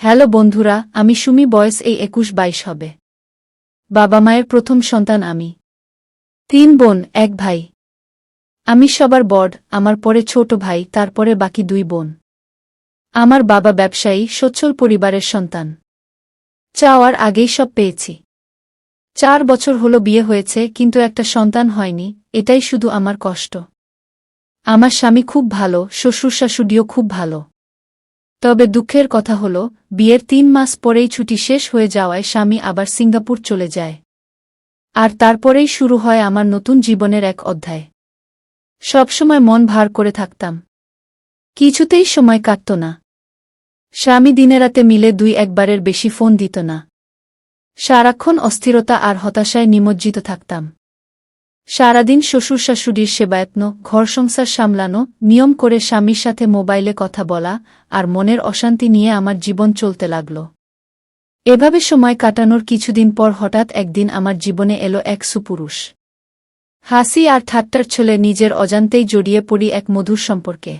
Hello বন্ধুরা, আমি সুমি বয়স এই একুশ বাইশ হবে। বাবা মায়ের প্রথম সন্তান আমি। তিন বোন, এক ভাই। আমি সবার বড়, আমার পরে ছোট ভাই, তারপরে বাকি দুই বোন। আমার বাবা ব্যবসায়ী, সচ্ছল পরিবারের সন্তান। চাওয়ার আগেই সব পেয়েছি। চার বছর হলো বিয়ে হয়েছে, কিন্তু একটা সন্তান হয়নি, এটাই শুধু আমার কষ্ট। আমার স্বামী খুব ভালো, শ্বশুর শাশুড়িও খুব ভালো। তবে দুঃখের কথা হল, বিয়ের তিন মাস পরেই ছুটি শেষ হয়ে যাওয়ায় স্বামী আবার সিঙ্গাপুর চলে যায়। আর তারপরেই শুরু হয় আমার নতুন জীবনের এক অধ্যায়। সবসময় মন ভার করে থাকতাম। কিছুতেই সময় কাটত না। স্বামী দিনেরাতে মিলে দুই একবারের বেশি ফোন দিত না। সারাক্ষণ অস্থিরতা আর হতাশায় নিমজ্জিত থাকতাম। সারাদিন শ্বশুর শাশুড়ির সেবায়ত্ন, ঘর সংসার সামলানো, নিয়ম করে স্বামীর সাথে মোবাইলে কথা বলা আর মনের অশান্তি নিয়ে আমার জীবন চলতে লাগল। এভাবে সময় কাটানোর কিছুদিন পর হঠাৎ একদিন আমার জীবনে এলো এক সুপুরুষ। হাসি আর ঠাট্টার ছলে নিজের অজান্তেই জড়িয়ে পড়ি এক মধুর সম্পর্কে।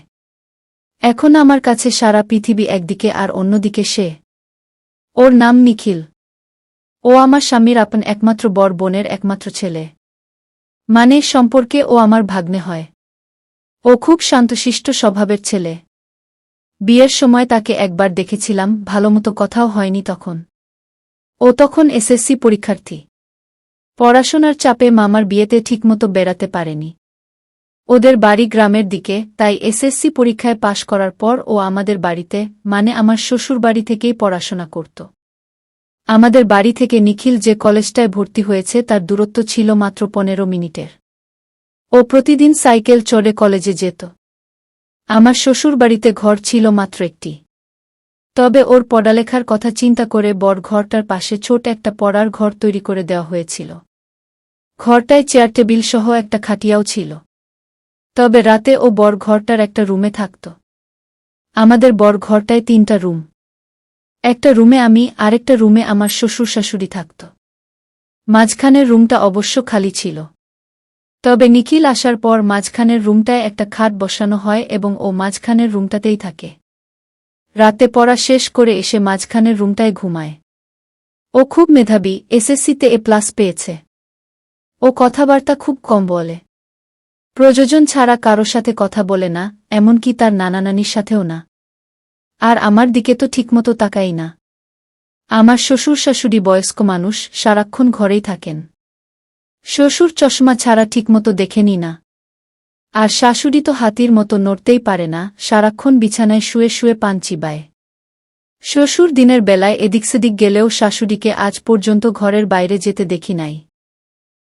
এখন আমার কাছে সারা পৃথিবী একদিকে আর অন্যদিকে সে। ওর নাম নিখিল। ও আমার স্বামীর আপন একমাত্র বর বোনের একমাত্র ছেলে। মানে সম্পর্কে ও আমার ভাগ্নে হয়। ও খুব শান্তশিষ্ট স্বভাবের ছেলে। বিয়ের সময় তাকে একবার দেখেছিলাম, ভালোমতো কথাও হয়নি তখন। ও তখন এসএসসি পরীক্ষার্থী। পড়াশোনার চাপে মামার বিয়েতে ঠিকমতো বেড়াতে পারেনি। ওদের বাড়ি গ্রামের দিকে, তাই এসএসসি পরীক্ষায় পাশ করার পর ও আমাদের বাড়িতে মানে আমার শ্বশুর বাড়ি থেকেই পড়াশোনা করত। আমাদের বাড়ি থেকে নিখিল যে কলেজটায় ভর্তি হয়েছে তার দূরত্ব ছিল মাত্র পনেরো মিনিটের। ও প্রতিদিন সাইকেল চড়ে কলেজে যেত। আমার শ্বশুর বাড়িতে ঘর ছিল মাত্র একটি। তবে ওর পড়ালেখার কথা চিন্তা করে বড় ঘরটার পাশে ছোট একটা পড়ার ঘর তৈরি করে দেওয়া হয়েছিল। ঘরটায় চেয়ার টেবিল সহ একটা খাটিয়াও ছিল। তবে রাতে ও বড় ঘরটার একটা রুমে থাকত। আমাদের বড় ঘরটায় তিনটা রুম। একটা রুমে আমি, আরেকটা রুমে আমার শ্বশুর শাশুড়ি থাকত। মাঝখানের রুমটা অবশ্য খালি ছিল। তবে নিখিল আসার পর মাঝখানের রুমটায় একটা খাট বসানো হয় এবং ও মাঝখানের রুমটাতেই থাকে। রাতে পড়া শেষ করে এসে মাঝখানের রুমটায় ঘুমায়। ও খুব মেধাবী, এসএসসিতে এ প্লাস পেয়েছে। ও কথাবার্তা খুব কম বলে। প্রযোজন ছাড়া কারও সাথে কথা বলে না, এমনকি তার নানা নানির সাথেও না। আর আমার দিকে তো ঠিকমতো তাকাই না। আমার শ্বশুর শাশুড়ি বয়স্ক মানুষ সারাক্ষণ ঘরেই থাকেন। শ্বশুর চশমা ছাড়া ঠিকমতো দেখেনি না। আর শাশুড়ি তো হাতির মতো নড়তেই পারে না, সারাক্ষণ বিছানায় শুয়ে শুয়ে পান চিবায়। শ্বশুর দিনের বেলায় এদিক সেদিক গেলেও শাশুড়িকে আজ পর্যন্ত ঘরের বাইরে যেতে দেখি নাই।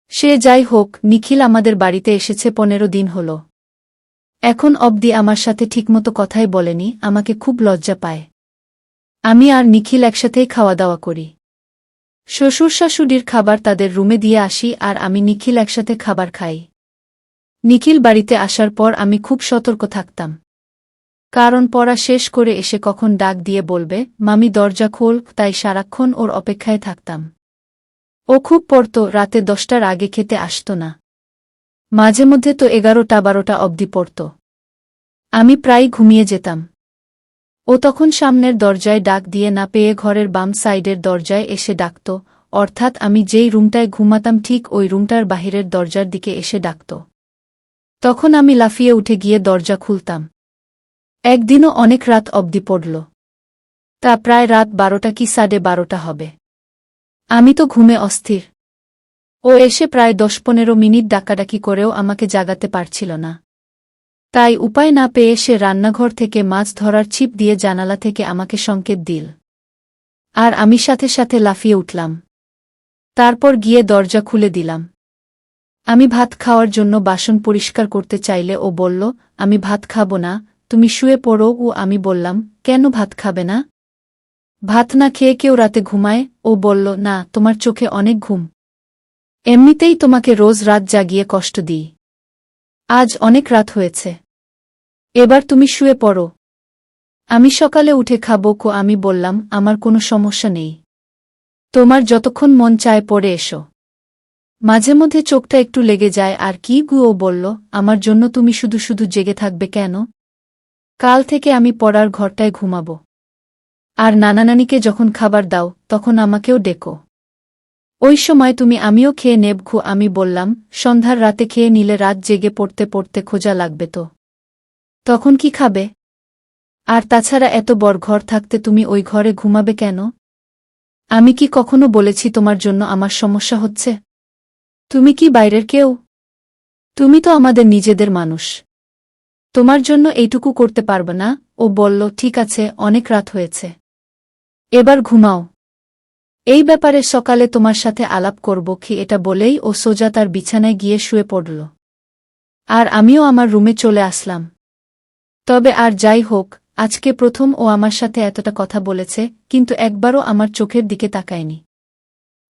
সে যাই হোক, নিখিল আমাদের বাড়িতে এসেছে পনেরো দিন হল। এখন অবধি আমার সাথে ঠিকমতো কথাই বলেনি, আমাকে খুব লজ্জা পায়। আমি আর নিখিল একসাথেই খাওয়া দাওয়া করি। শ্বশুর শাশুড়ির খাবার তাদের রুমে দিয়ে আসি আর আমি নিখিল একসাথে খাবার খাই। নিখিল বাড়িতে আসার পর আমি খুব সতর্ক থাকতাম। কারণ পড়া শেষ করে এসে কখন ডাক দিয়ে বলবে, মামি দরজা খোল, তাই সারাক্ষণ ওর অপেক্ষায় থাকতাম। ও খুব পড়ত, রাতে দশটার আগে খেতে আসত না। মাঝে মধ্যে তো এগারোটা, বারোটা অবধি পড়ত। আমি প্রায় ঘুমিয়ে যেতাম। ও তখন সামনের দরজায় ডাক দিয়ে না পেয়ে ঘরের বাম সাইডের দরজায় এসে ডাকত, অর্থাৎ আমি যেই রুমটায় ঘুমাতাম ঠিক ওই রুমটার বাহিরের দরজার দিকে এসে ডাকত। তখন আমি লাফিয়ে উঠে গিয়ে দরজা খুলতাম। একদিনও অনেক রাত অবধি পড়ল। তা প্রায় রাত বারোটা কি সাড়ে বারোটা হবে। আমি তো ঘুমে অস্থির। ও এসে প্রায় দশ পনেরো মিনিট ডাকাডাকি করেও আমাকে জাগাতে পারছিল না। তাই উপায় না পেয়ে সে রান্নাঘর থেকে মাছ ধরার ছিপ দিয়ে জানালা থেকে আমাকে সংকেত দিল। আর আমি সাথে সাথে লাফিয়ে উঠলাম। তারপর গিয়ে দরজা খুলে দিলাম। আমি ভাত খাওয়ার জন্য বাসন পরিষ্কার করতে চাইলে ও বলল, আমি ভাত খাব না, তুমি শুয়ে পড়ো। ও আমি বললাম, কেন ভাত খাবে না? ভাত না খেয়ে কেউ রাতে ঘুমায়, ও বলল, না, তোমার চোখে অনেক ঘুম। এমনিতেই তোমাকে রোজ রাত জাগিয়ে কষ্ট দিই। আজ অনেক রাত হয়েছে। এবার তুমি শুয়ে পড়ো। আমি সকালে উঠে খাব কো, আমি বললাম, আমার কোনো সমস্যা নেই। তোমার যতক্ষণ মন চায় পড়ে এসো। মাঝে মধ্যে চোখটা একটু লেগে যায়, আর কি গুও বলল, আমার জন্য তুমি শুধু শুধু জেগে থাকবে কেন? কাল থেকে আমি পড়ার ঘরটায় ঘুমাব। আর নানা নানিকে যখন খাবার দাও, তখন আমাকেও ডেকো। ওই সময় তুমি আমিও খেয়ে নেব ঘু আমি বললাম, সন্ধ্যার রাতে খেয়ে নিলে রাত জেগে পড়তে পড়তে খোঁজা লাগবে তো। তখন কি খাবে? আর তাছাড়া এত বড় ঘর থাকতে তুমি ওই ঘরে ঘুমাবে কেন? আমি কি কখনো বলেছি তোমার জন্য আমার সমস্যা হচ্ছে? তুমি কি বাইরের কেউ? তুমি তো আমাদের নিজেদের মানুষ। তোমার জন্য এইটুকু করতে পারবে না, ও বলল, ঠিক আছে, অনেক রাত হয়েছে। এবার ঘুমাও। এই ব্যাপারে সকালে তোমার সাথে আলাপ করব কি এটা বলেই ও সোজা তার বিছানায় গিয়ে শুয়ে পড়ল। আর আমিও আমার রুমে চলে আসলাম। তবে আর যাই হোক, আজকে প্রথম ও আমার সাথে এতটা কথা বলেছে, কিন্তু একবারও আমার চোখের দিকে তাকায়নি।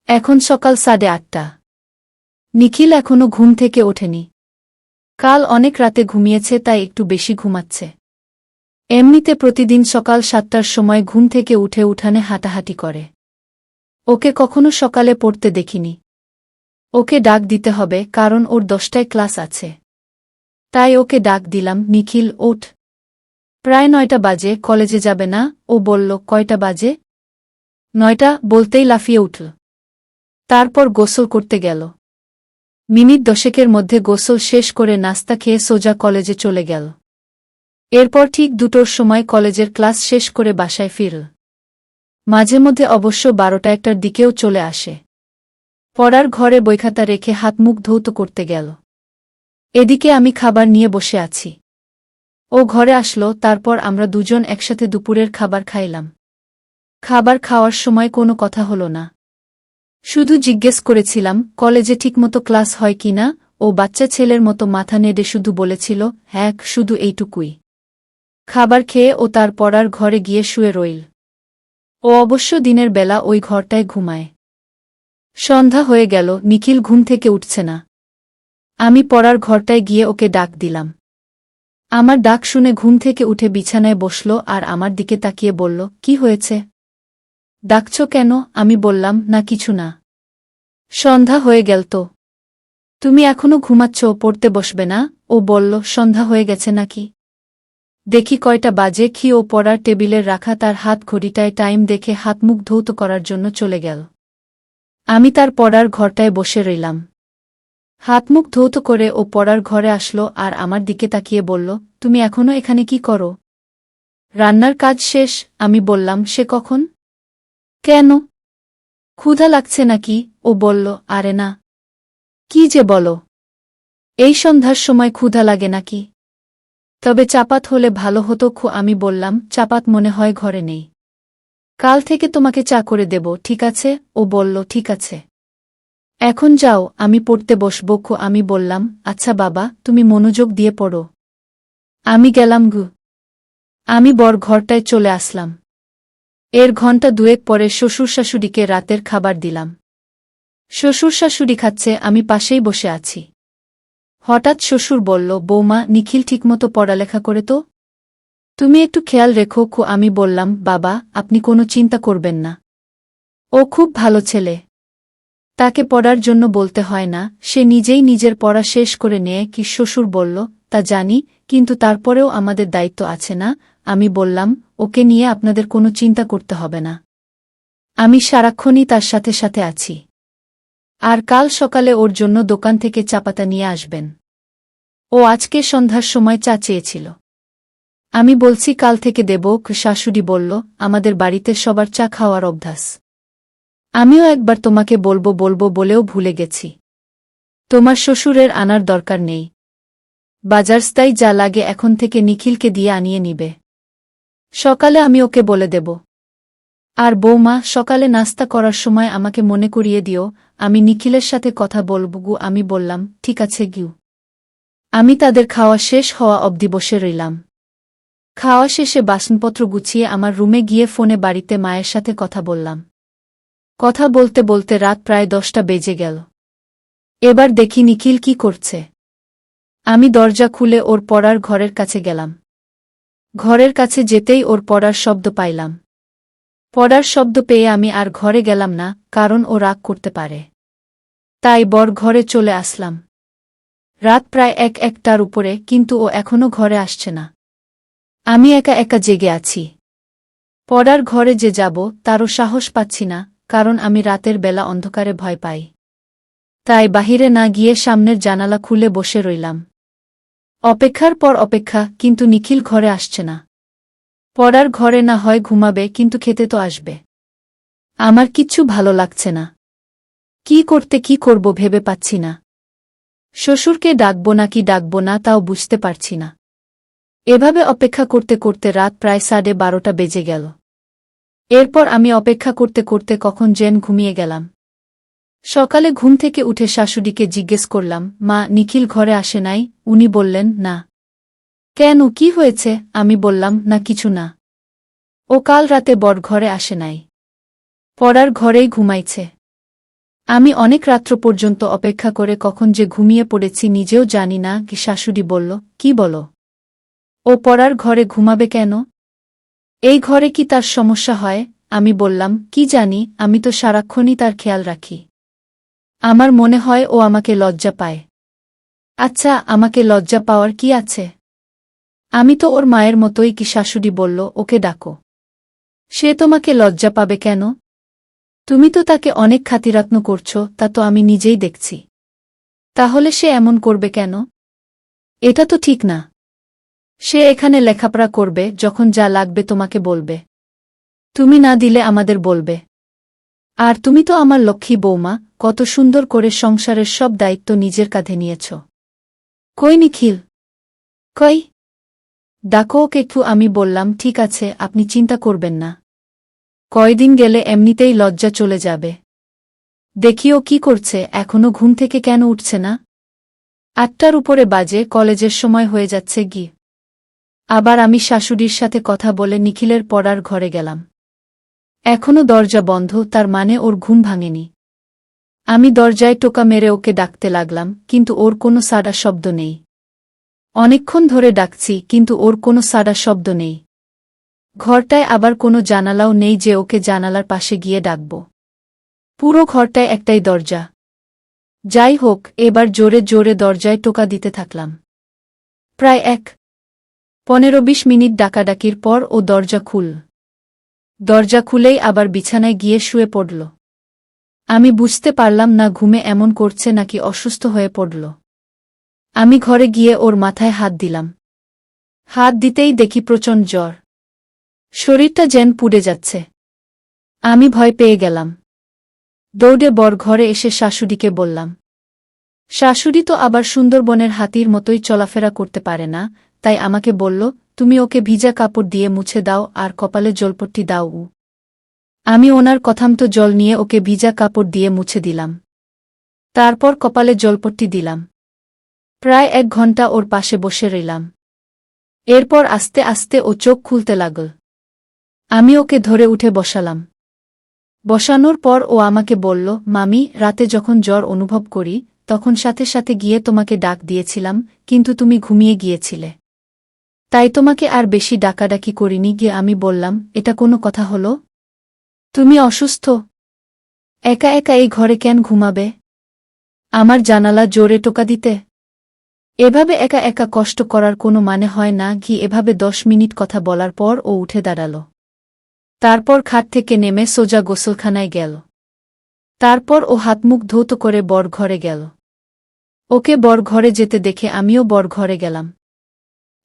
এখন সকাল সাড়ে আটটা। নিখিল এখনও ঘুম থেকে ওঠেনি। কাল অনেক রাতে ঘুমিয়েছে, তাই একটু বেশি ঘুমাচ্ছে। এমনিতে প্রতিদিন সকাল সাতটার সময় ঘুম থেকে উঠে উঠানে হাঁটাহাঁটি করে। ওকে কখনো সকালে পড়তে দেখিনি। ওকে ডাক দিতে হবে কারণ ওর দশটায় ক্লাস আছে। তাই ওকে ডাক দিলাম, নিখিল, ওঠ। প্রায় নয়টা বাজে, কলেজে যাবে না? ও বলল, কয়টা বাজে? নয়টা বলতেই লাফিয়ে উঠল। তারপর গোসল করতে গেল। মিনিট দশেকের মধ্যে গোসল শেষ করে নাস্তা খেয়ে সোজা কলেজে চলে গেল। এরপর ঠিক দুটোর সময় কলেজের ক্লাস শেষ করে বাসায় ফিরল। মাঝে মধ্যে অবশ্য বারোটা একটার দিকেও চলে আসে। পড়ার ঘরে বইখাতা রেখে হাত মুখ ধৌত করতে গেল। এদিকে আমি খাবার নিয়ে বসে আছি। ও ঘরে আসলো, তারপর আমরা দুজন একসাথে দুপুরের খাবার খাইলাম। খাবার খাওয়ার সময় কোনো কথা হলো না। শুধু জিজ্ঞেস করেছিলাম, কলেজে ঠিকমতো ক্লাস হয় কিনা ও বাচ্চা ছেলের মতো মাথা নেড়ে শুধু বলেছিল হ্যাঁ শুধু এইটুকুই। খাবার খেয়ে ও তার পড়ার ঘরে গিয়ে শুয়ে রইল। ও অবশ্য দিনের বেলা ওই ঘরটায় ঘুমায়। সন্ধ্যা হয়ে গেল, নিখিল ঘুম থেকে উঠছে না। আমি পড়ার ঘরটায় গিয়ে ওকে ডাক দিলাম। আমার ডাক শুনে ঘুম থেকে উঠে বিছানায় বসল আর আমার দিকে তাকিয়ে বলল, কি হয়েছে? ডাকছ কেন? আমি বললাম, না, কিছু না। সন্ধ্যা হয়ে গেল তো। তুমি এখনও ঘুমাচ্ছ, পড়তে বসবে না? ও বলল, সন্ধ্যা হয়ে গেছে নাকি? দেখি কয়টা বাজে খি ও পড়ার টেবিলের রাখা তার হাত ঘড়িটায় টাইম দেখে হাত মুখ ধৌত করার জন্য চলে গেল। আমি তার পড়ার ঘরটায় বসে রইলাম। হাত মুখ ধৌত করে ও পড়ার ঘরে আসলো আর আমার দিকে তাকিয়ে বলল, তুমি এখনও এখানে কি করো? রান্নার কাজ শেষ, আমি বললাম, সে কখন? কেন? ক্ষুধা লাগছে নাকি? ও বলল, আরে না। কি যে বলো? এই সন্ধ্যার সময় ক্ষুধা লাগে নাকি? তবে চাপাত হলে ভালো হতো খু আমি বললাম, চাপাত মনে হয় ঘরে নেই। কাল থেকে তোমাকে চা করে দেব, ঠিক আছে? ও বলল, ঠিক আছে। এখন যাও, আমি পড়তে বসব খু আমি বললাম আচ্ছা বাবা, তুমি মনোযোগ দিয়ে পড়ো। আমি গেলাম গু। আমি বর ঘরটায় চলে আসলাম। এর ঘণ্টা দুয়েক পরে শ্বশুর শাশুড়িকে রাতের খাবার দিলাম। শ্বশুর শাশুড়ি খাচ্ছে, আমি পাশেই বসে আছি। হঠাৎ শ্বশুর বলল, বৌমা, নিখিল ঠিকমতো পড়ালেখা করে তো? তুমি একটু খেয়াল রেখো খু আমি বললাম, বাবা, আপনি কোনো চিন্তা করবেন না। ও খুব ভালো ছেলে। তাকে পড়ার জন্য বলতে হয় না, সে নিজেই নিজের পড়া শেষ করে নেয়। কি শ্বশুর বলল, তা জানি, কিন্তু তারপরেও আমাদের দায়িত্ব আছে না। আমি বললাম, ওকে নিয়ে আপনাদের কোনো চিন্তা করতে হবে না। আমি সারাক্ষণই তার সাথে সাথে আছি। আর কাল সকালে ওর জন্য দোকান থেকে চাপাতা নিয়ে আসবেন। ও আজকে সন্ধ্যার সময় চা চেয়েছিল। আমি বলছি, কাল থেকে দেব, শাশুড়ি বলল, আমাদের বাড়িতে সবার চা খাওয়ার অভ্যাস। আমিও একবার তোমাকে বলব বলব বলেও ভুলে গেছি। তোমার শ্বশুরের আনার দরকার নেই। বাজারস্তাই যা লাগে এখন থেকে নিখিলকে দিয়ে আনিয়ে নিবে। সকালে আমি ওকে বলে দেব। আর বৌমা, সকালে নাস্তা করার সময় আমাকে মনে করিয়ে দিও, আমি নিখিলের সাথে কথা বলব গু, আমি বললাম, ঠিক আছে গিউ। আমি তাদের খাওয়া শেষ হওয়া অবধি বসে রইলাম। খাওয়া শেষে বাসনপত্র গুছিয়ে আমার রুমে গিয়ে ফোনে বাড়িতে মায়ের সাথে কথা বললাম। কথা বলতে বলতে রাত প্রায় দশটা বেজে গেল। এবার দেখি নিখিল কি করছে। আমি দরজা খুলে ওর পড়ার ঘরের কাছে গেলাম। ঘরের কাছে যেতেই ওর পড়ার শব্দ পাইলাম। পড়ার শব্দ পেয়ে আমি আর ঘরে গেলাম না, কারণ ও রাগ করতে পারে। তাই বর ঘরে চলে আসলাম। রাত প্রায় এক একটার উপরে, কিন্তু ও এখনও ঘরে আসছে না। আমি একা একা জেগে আছি। পড়ার ঘরে যে যাব, তারও সাহস পাচ্ছি না, কারণ আমি রাতের বেলা অন্ধকারে ভয় পাই। তাই বাহিরে না গিয়ে সামনের জানালা খুলে বসে রইলাম। অপেক্ষার পর অপেক্ষা, কিন্তু নিখিল ঘরে আসছে না। পড়ার ঘরে না হয় ঘুমাবে, কিন্তু খেতে তো আসবে। আমার কিচ্ছু ভালো লাগছে না। কি করতে কি করব ভেবে পাচ্ছি না। শ্বশুরকে ডাকব নাকি ডাকব না তাও বুঝতে পারছি না। এভাবে অপেক্ষা করতে করতে রাত প্রায় সাড়ে বারোটা বেজে গেল। এরপর আমি অপেক্ষা করতে করতে কখন জেন ঘুমিয়ে গেলাম। সকালে ঘুম থেকে উঠে শাশুড়িকে জিজ্ঞেস করলাম, মা, নিখিল ঘরে আসে নাই? উনি বললেন, না। কেন, কি হয়েছে? আমি বললাম, না, কিছু না। ও কাল রাতে বর ঘরে আসে নাই। পড়ার ঘরেই ঘুমাইছে। আমি অনেক রাত্র পর্যন্ত অপেক্ষা করে কখন যে ঘুমিয়ে পড়েছি নিজেও জানি না। কি শাশুড়ি বলল, কি বলো? ও পড়ার ঘরে ঘুমাবে কেন? এই ঘরে কি তার সমস্যা হয়? আমি বললাম, কি জানি, আমি তো সারাক্ষণই তার খেয়াল রাখি। আমার মনে হয় ও আমাকে লজ্জা পায়। আচ্ছা আমাকে লজ্জা পাওয়ার কি আছে? আমি তো ওর মায়ের মতোই কি শাশুড়ি বলল, ওকে ডাকো। সে তোমাকে লজ্জা পাবে কেন? তুমি তো তাকে অনেক খাতিরাত্ন করছ, তা তো আমি নিজেই দেখছি। তাহলে সে এমন করবে কেন? এটা তো ঠিক না। সে এখানে লেখাপড়া করবে, যখন যা লাগবে তোমাকে বলবে। তুমি না দিলে আমাদের বলবে। আর তুমি তো আমার লক্ষ্মী বৌমা, কত সুন্দর করে সংসারের সব দায়িত্ব নিজের কাঁধে নিয়েছ। কই নিখিল? কই? ডাকো একটু আমি বললাম, ঠিক আছে, আপনি চিন্তা করবেন না। কয়দিন গেলে এমনিতেই লজ্জা চলে যাবে। দেখিও কি করছে, এখনও ঘুম থেকে কেন উঠছে না? আটটার উপরে বাজে, কলেজের সময় হয়ে যাচ্ছে গি। আবার আমি শাশুড়ির সাথে কথা বলে নিখিলের পড়ার ঘরে গেলাম। এখনও দরজা বন্ধ, তার মানে ওর ঘুম ভাঙেনি। আমি দরজায় টোকা মেরে ওকে ডাকতে লাগলাম, কিন্তু ওর কোনো সাডা শব্দ নেই। অনেকক্ষণ ধরে ডাকছি, কিন্তু ওর কোনো সাডা শব্দ নেই। ঘরটায় আবার কোনো জানালাও নেই যে ওকে জানালার পাশে গিয়ে ডাকব। পুরো ঘরটায় একটাই দরজা। যাই হোক, এবার জোরে জোরে দরজায় টোকা দিতে থাকলাম। প্রায় এক পনেরো বিশ মিনিট ডাকাডাকির পর ও দরজা খুল। দরজা খুলেই আবার বিছানায় গিয়ে শুয়ে পড়ল। আমি বুঝতে পারলাম না ঘুমে এমন করছে নাকি অসুস্থ হয়ে পড়ল। আমি ঘরে গিয়ে ওর মাথায় হাত দিলাম। হাত দিতেই দেখি প্রচণ্ড জ্বর। শরীরটা যেন পুড়ে যাচ্ছে। আমি ভয় পেয়ে গেলাম। দৌড়ে বর ঘরে এসে শাশুড়িকে বললাম, শাশুড়ি তো আবার সুন্দরবনের হাতির মতোই চলাফেরা করতে পারে না, তাই আমাকে বলল, তুমি ওকে ভিজা কাপড় দিয়ে মুছে দাও আর কপালে জলপট্টি দাও উ। আমি ওনার কথামতো জল নিয়ে ওকে ভিজা কাপড় দিয়ে মুছে দিলাম। তারপর কপালে জলপট্টি দিলাম। প্রায় এক ঘণ্টা ওর পাশে বসে রইলাম। এরপর আস্তে আস্তে ও চোখ খুলতে লাগল। আমি ওকে ধরে উঠে বসালাম। বসানোর পর ও আমাকে বলল, মামি, রাতে যখন জ্বর অনুভব করি, তখন সাথে সাথে গিয়ে তোমাকে ডাক দিয়েছিলাম, কিন্তু তুমি ঘুমিয়ে গিয়েছিলে। তাই তোমাকে আর বেশি ডাকাডাকি করিনি, গিয়ে আমি বললাম, এটা কোনো কথা হলো? তুমি অসুস্থ? একা একা এই ঘরে কেন ঘুমাবে? আমার জানালা জোরে টোকা দিতে? এভাবে একা একা কষ্ট করার কোনো মানে হয় না, ঘি এভাবে দশ মিনিট কথা বলার পর ও উঠে দাঁড়াল। তারপর খাট থেকে নেমে সোজা গোসলখানায় গেল। তারপর ও হাতমুখ ধৌত করে বর ঘরে গেল। ওকে বর ঘরে যেতে দেখে আমিও বর ঘরে গেলাম।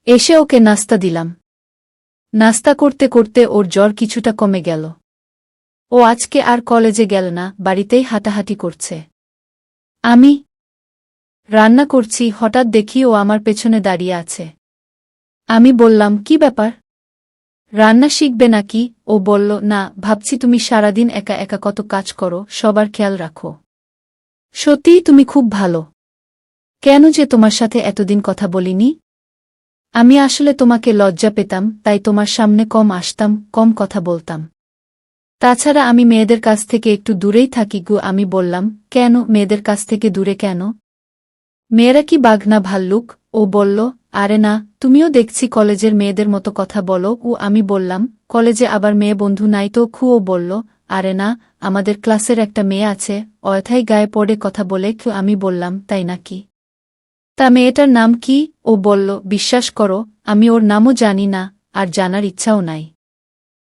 এসে ওকে নাস্তা দিলাম। নাস্তা করতে করতে ওর জ্বর কিছুটা কমে গেল। ও আজকে আর কলেজে গেল না, বাড়িতেই হাঁটাহাঁটি করছে। আমি রান্না করছি, হঠাৎ দেখি ও আমার পেছনে দাঁড়িয়ে আছে। আমি বললাম, কি ব্যাপার? রান্না শিখবে নাকি? ও বলল, না, ভাবছি তুমি সারাদিন একা একা কত কাজ করো, সবার খেয়াল রাখো। সত্যিই তুমি খুব ভালো। কেন যে তোমার সাথে এতদিন কথা বলিনি? আমি আসলে তোমাকে লজ্জা পেতাম, তাই তোমার সামনে কম আসতাম, কম কথা বলতাম। তাছাড়া আমি মেয়েদের কাছ থেকে একটু দূরেই থাকি গু, আমি বললাম, কেন, মেয়েদের কাছ থেকে দূরে কেন? মেয়েরা কি বাঘনা ভাল্লুক? ও বলল, আরে না, তুমিও দেখছি কলেজের মেয়েদের মতো কথা বলো। ও আমি বললাম, কলেজে আবার মেয়ে বন্ধু নাই তো? খুও বলল, আরে না, আমাদের ক্লাসের একটা মেয়ে আছে, অয়থাই গায়ে পড়ে কথা বলে কেউ আমি বললাম, তাই নাকি? তা মেয়েটার নাম কি? ও বলল, বিশ্বাস করো, আমি ওর নামও জানি না, আর জানার ইচ্ছাও নাই।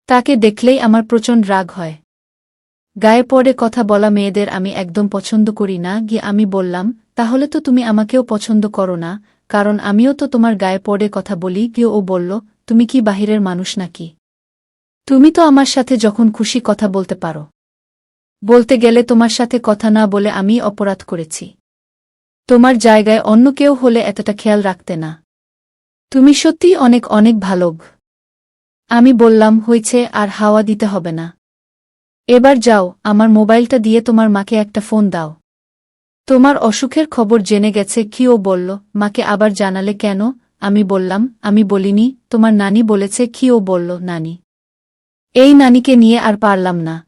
তাকে দেখলেই আমার প্রচণ্ড রাগ হয়। গায়ে পড়ে কথা বলা মেয়েদের আমি একদম পছন্দ করি না, গিয়ে আমি বললাম তাহলে তো তুমি আমাকেও পছন্দ করো না, কারণ আমিও তো তোমার গায়ে পড়ে কথা বলি, গিয়ে ও বলল, তুমি কি বাহিরের মানুষ নাকি? তুমি তো আমার সাথে যখন খুশি কথা বলতে পারো। বলতে গেলে তোমার সাথে কথা না বলে আমি অপরাধ করেছি। তোমার জায়গায় অন্য কেউ হলে এতটা খেয়াল রাখতে না। তুমি সত্যিই অনেক অনেক ভালো আমি বললাম, হয়েছে, আর হাওয়া দিতে হবে না। এবার যাও, আমার মোবাইলটা দিয়ে তোমার মাকে একটা ফোন দাও। তোমার অসুখের খবর জেনে গেছে, কি ও বলল? মাকে আবার জানালে কেন? আমি বললাম, আমি বলিনি, তোমার নানি বলেছে, কি ও বলল, নানি? এই নানিকে নিয়ে আর পারলাম না।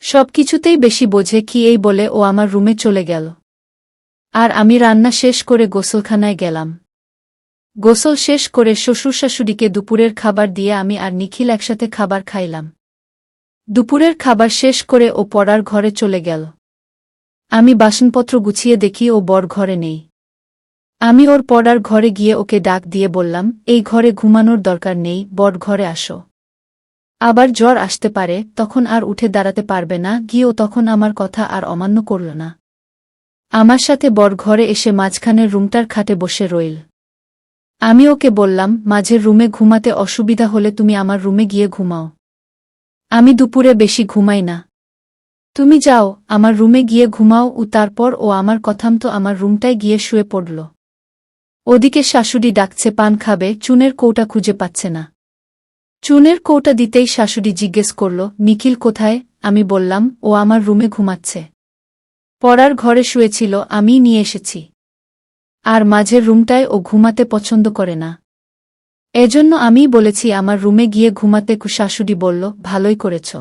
সব কিছুতেই বেশি বোঝে কি এই বলে ও আমার রুমে চলে গেল। আর আমি রান্না শেষ করে গোসলখানায় গেলাম। গোসল শেষ করে শ্বশুর শাশুড়িকে দুপুরের খাবার দিয়ে আমি আর নিখিল একসাথে খাবার খাইলাম। দুপুরের খাবার শেষ করে ও পড়ার ঘরে চলে গেল। আমি বাসনপত্র গুছিয়ে দেখি ও বর ঘরে নেই। আমি ওর পড়ার ঘরে গিয়ে ওকে ডাক দিয়ে বললাম, এই ঘরে ঘুমানোর দরকার নেই বট ঘরে আসো। আবার জ্বর আসতে পারে, তখন আর উঠে দাঁড়াতে পারবে না গিয়েও তখন আমার কথা আর অমান্য করল না। আমার সাথে বর ঘরে এসে মাঝখানের রুমটার খাটে বসে রইল। আমি ওকে বললাম, মাঝের রুমে ঘুমাতে অসুবিধা হলে তুমি আমার রুমে গিয়ে ঘুমাও। আমি দুপুরে বেশি ঘুমাই না। তুমি যাও, আমার রুমে গিয়ে ঘুমাও ও তারপর ও আমার কথাম তো আমার রুমটায় গিয়ে শুয়ে পড়ল। ওদিকে শাশুড়ি ডাকছে, পান খাবে, চুনের কৌটা খুঁজে পাচ্ছে না। চুনের কৌটা দিতেই শাশুড়ি জিজ্ঞেস করল, নিখিল কোথায়? আমি বললাম, ও আমার রুমে ঘুমাচ্ছে। পড়ার ঘরে শুয়েছিল, আমিই নিয়ে এসেছি। আর মাঝের রুমটায় ও ঘুমাতে পছন্দ করে না। এজন্য আমিই বলেছি, আমার রুমে গিয়ে ঘুমাতে শাশুড়ি বলল, ভালোই করেছ।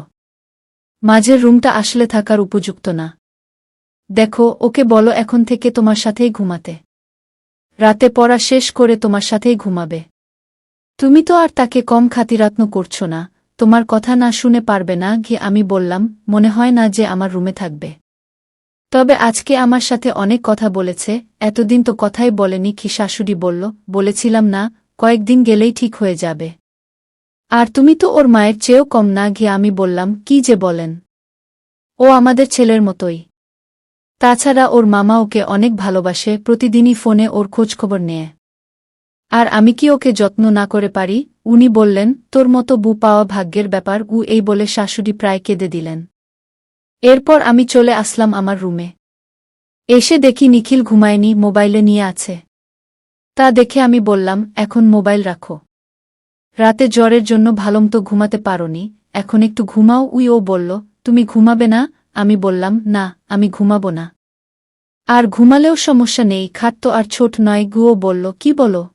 মাঝের রুমটা আসলে থাকার উপযুক্ত না। দেখো, ওকে বলো এখন থেকে তোমার সাথেই ঘুমাতে। রাতে পড়া শেষ করে তোমার সাথেই ঘুমাবে। তুমি তো আর তাকে কম খাতিরাত্ন করছ না। তোমার কথা না শুনে পারবে না গিয়ে আমি বললাম, মনে হয় না যে আমার রুমে থাকবে। তবে আজকে আমার সাথে অনেক কথা বলেছে, এতদিন তো কথাই বলেনি, কি শাশুড়ি বলল, বলেছিলাম না, কয়েকদিন গেলেই ঠিক হয়ে যাবে। আর তুমি তো ওর মায়ের চেয়েও কম না গিয়ে আমি বললাম, কি যে বলেন। ও আমাদের ছেলের মতোই। তাছাড়া ওর মামা ওকে অনেক ভালোবাসে, প্রতিদিনই ফোনে ওর খোঁজখবর নেয়। আর আমি কি ওকে যত্ন না করে পারি? উনি বললেন, তোর মতো বু পাওয়া ভাগ্যের ব্যাপার উ এই বলে শাশুড়ি প্রায় কেঁদে দিলেন। এরপর আমি চলে আসলাম আমার রুমে। এসে দেখি নিখিল ঘুমায়নি, মোবাইলে নিয়ে আছে। তা দেখে আমি বললাম, এখন মোবাইল রাখো। রাতে জ্বরের জন্য ভালোমতো ঘুমাতে পারোনি, এখন একটু ঘুমাও, উই ও বলল, তুমি ঘুমাবে না? আমি বললাম, না, আমি ঘুমাবো না। আর ঘুমালেও সমস্যা নেই, খাট তো আর ছোট নয় গুও বলল, কি বলো?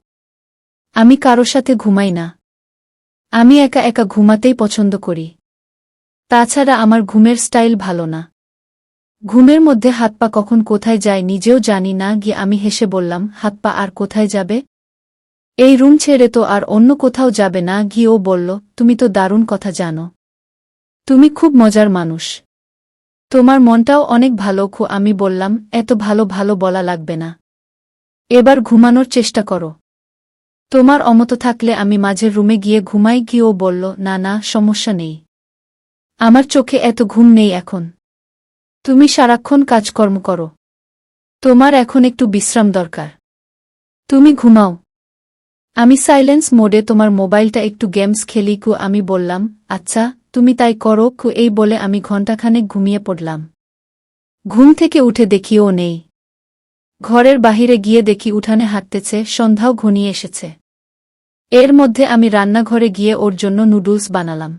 আমি কারও সাথে ঘুমাই না। আমি একা একা ঘুমাতেই পছন্দ করি। তাছাড়া আমার ঘুমের স্টাইল ভালো না। ঘুমের মধ্যে হাত পা কখন কোথায় যায় নিজেও জানি না, গিয়ে আমি হেসে বললাম, হাত পা আর কোথায় যাবে? এই রুম ছেড়ে তো আর অন্য কোথাও যাবে না, গিয়েও বলল, তুমি তো দারুণ কথা জানো। তুমি খুব মজার মানুষ। তোমার মনটাও অনেক ভালো, খু, আমি বললাম, এত ভালো ভালো বলা লাগবে না। এবার ঘুমানোর চেষ্টা করো। তোমার অমত থাকলে আমি মাঝের রুমে গিয়ে ঘুমাই, গিয়েও বলল, না না, সমস্যা নেই। আমার চোখে এত ঘুম নেই এখন। তুমি সারাক্ষণ কাজকর্ম করো। তোমার এখন একটু বিশ্রাম দরকার। তুমি ঘুমাও। আমি সাইলেন্স মোডে তোমার মোবাইলটা একটু গেমস খেলি কু, আমি বললাম আচ্ছা তুমি তাই করো কু, এই বলে আমি ঘণ্টাখানেক ঘুমিয়ে পড়লাম। ঘুম থেকে উঠে দেখিও নেই। ঘরের বাহিরে গিয়ে দেখি উঠানে হাঁটতেছে, সন্ধ্যাও ঘনিয়ে এসেছে। এর মধ্যে আমি রান্নাঘরে গিয়ে ওর জন্য নুডলস বানালাম।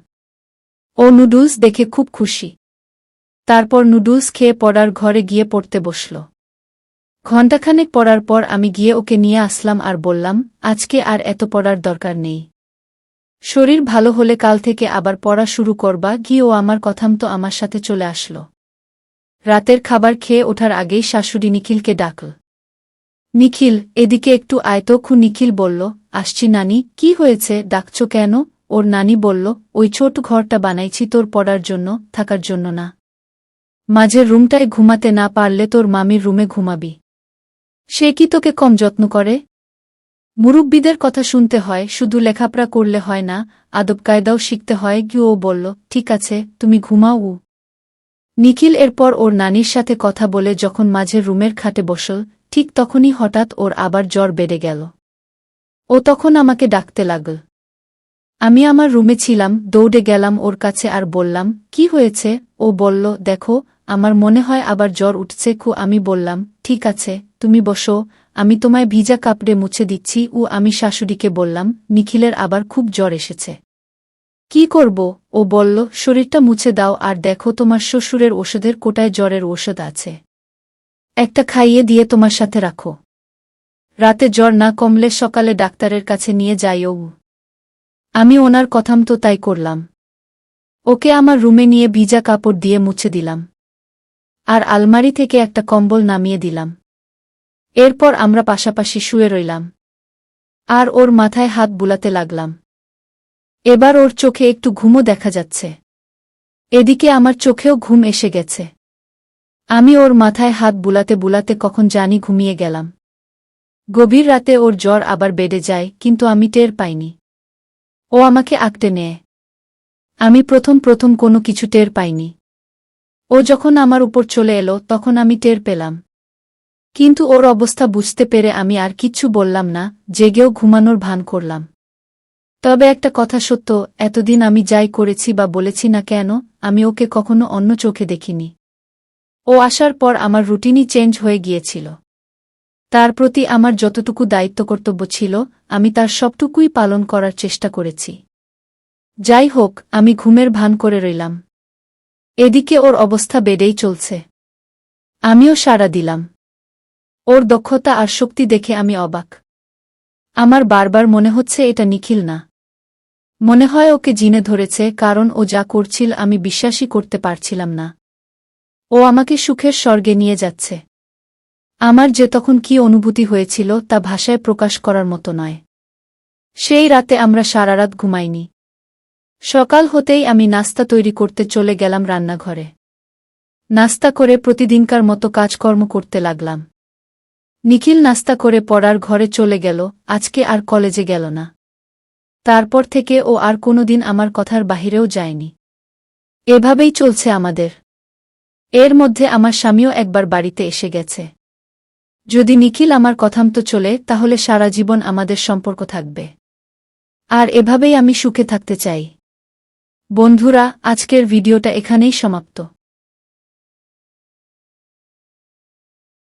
ও নুডলস দেখে খুব খুশি। তারপর নুডলস খেয়ে পড়ার ঘরে গিয়ে পড়তে বসল। ঘণ্টাখানেক পড়ার পর আমি গিয়ে ওকে নিয়ে আসলাম আর বললাম, আজকে আর এত পড়ার দরকার নেই। শরীর ভালো হলে কাল থেকে আবার পড়া শুরু করবা, গিয়ে ও আমার কথাম তো আমার সাথে চলে আসল। রাতের খাবার খেয়ে ওঠার আগেই শাশুড়ি নিখিলকে ডাকল। নিখিল, এদিকে একটু আয়তক্ষু নিখিল বলল, আসছি নানি, কি হয়েছে, ডাকছ কেন? ওর নানি বলল, ওই ছোট ঘরটা বানাইছি তোর পড়ার জন্য, থাকার জন্য না। মাঝের রুমটায় ঘুমাতে না পারলে তোর মামির রুমে ঘুমাবি। সে কি তোকে কম যত্ন করে? মুরব্বীদের কথা শুনতে হয়, শুধু লেখাপড়া করলে হয় না, আদব কায়দাও শিখতে হয় গিয়ে ও বলল, ঠিক আছে, তুমি ঘুমাও। উ নিখিল এরপর ওর নানির সাথে কথা বলে যখন মাঝে রুমের খাটে বসল, ঠিক তখনই হঠাৎ ওর আবার জ্বর বেড়ে গেল। ও তখন আমাকে ডাকতে লাগল। আমি আমার রুমে ছিলাম, দৌড়ে গেলাম ওর কাছে আর বললাম, কি হয়েছে? ও বলল, দেখো, আমার মনে হয় আবার জ্বর উঠছে খু, আমি বললাম, ঠিক আছে। তুমি বসো, আমি তোমায় ভিজা কাপড়ে মুছে দিচ্ছি ও আমি শাশুড়িকে বললাম, নিখিলের আবার খুব জ্বর এসেছে। কি করব? ও বলল, শরীরটা মুছে দাও, আর দেখো তোমার শ্বশুরের ওষুধের কোটায় জ্বরের ওষুধ আছে। একটা খাইয়ে দিয়ে তোমার সাথে রাখো। রাতে জ্বর না কমলে সকালে ডাক্তারের কাছে নিয়ে যাইও উ। আমি ওনার কথাম তো তাই করলাম। ওকে আমার রুমে নিয়ে ভিজা কাপড় দিয়ে মুছে দিলাম। আর আলমারি থেকে একটা কম্বল নামিয়ে দিলাম। এরপর আমরা পাশাপাশি শুয়ে রইলাম। আর ওর মাথায় হাত বুলাতে লাগলাম। এবার ওর চোখে একটু ঘুমও দেখা যাচ্ছে। এদিকে আমার চোখেও ঘুম এসে গেছে। আমি ওর মাথায় হাত বুলাতে বুলাতে কখন জানি ঘুমিয়ে গেলাম। গভীর রাতে ওর জ্বর আবার বেড়ে যায়, কিন্তু আমি টের পাইনি। ও আমাকে আঁকটে নেয়। আমি প্রথম প্রথম কোনো কিছু টের পাইনি। ও যখন আমার উপর চলে এলো, তখন আমি টের পেলাম। কিন্তু ওর অবস্থা বুঝতে পেরে আমি আর কিচ্ছু বললাম না, জেগেও ঘুমানোর ভান করলাম। তবে একটা কথা সত্য, এতদিন আমি যাই করেছি বা বলেছি না কেন, আমি ওকে কখনো অন্য চোখে দেখিনি। ও আসার পর আমার রুটিনই চেঞ্জ হয়ে গিয়েছিল। তার প্রতি আমার যতটুকু দায়িত্ব কর্তব্য ছিল, আমি তার সবটুকুই পালন করার চেষ্টা করেছি। যাই হোক, আমি ঘুমের ভান করে রইলাম। এদিকে ওর অবস্থা বেড়েই চলছে। আমিও সাড়া দিলাম। ওর দক্ষতা আর শক্তি দেখে আমি অবাক। আমার বারবার মনে হচ্ছে এটা নিখিল না। মনে হয় ওকে জিনে ধরেছে, কারণ ও যা করছিল আমি বিশ্বাসই করতে পারছিলাম না। ও আমাকে সুখের স্বর্গে নিয়ে যাচ্ছে। আমার যে তখন কি অনুভূতি হয়েছিল তা ভাষায় প্রকাশ করার মতো নয়। সেই রাতে আমরা সারারাত ঘুমাইনি। সকাল হতেই আমি নাস্তা তৈরি করতে চলে গেলাম রান্নাঘরে। নাস্তা করে প্রতিদিনকার মতো কাজকর্ম করতে লাগলাম। নিখিল নাস্তা করে পড়ার ঘরে চলে গেল, আজকে আর কলেজে গেল না। তারপর থেকে ও আর কোনোদিন আমার কথার বাহিরেও যায়নি। এভাবেই চলছে আমাদের। এর মধ্যে আমার স্বামীও একবার বাড়িতে এসে গেছে। যদি নিখিল আমার কথামতো চলে, তাহলে সারা জীবন আমাদের সম্পর্ক থাকবে। আর এভাবেই আমি সুখে থাকতে চাই। বন্ধুরা, আজকের ভিডিওটা এখানেই সমাপ্ত।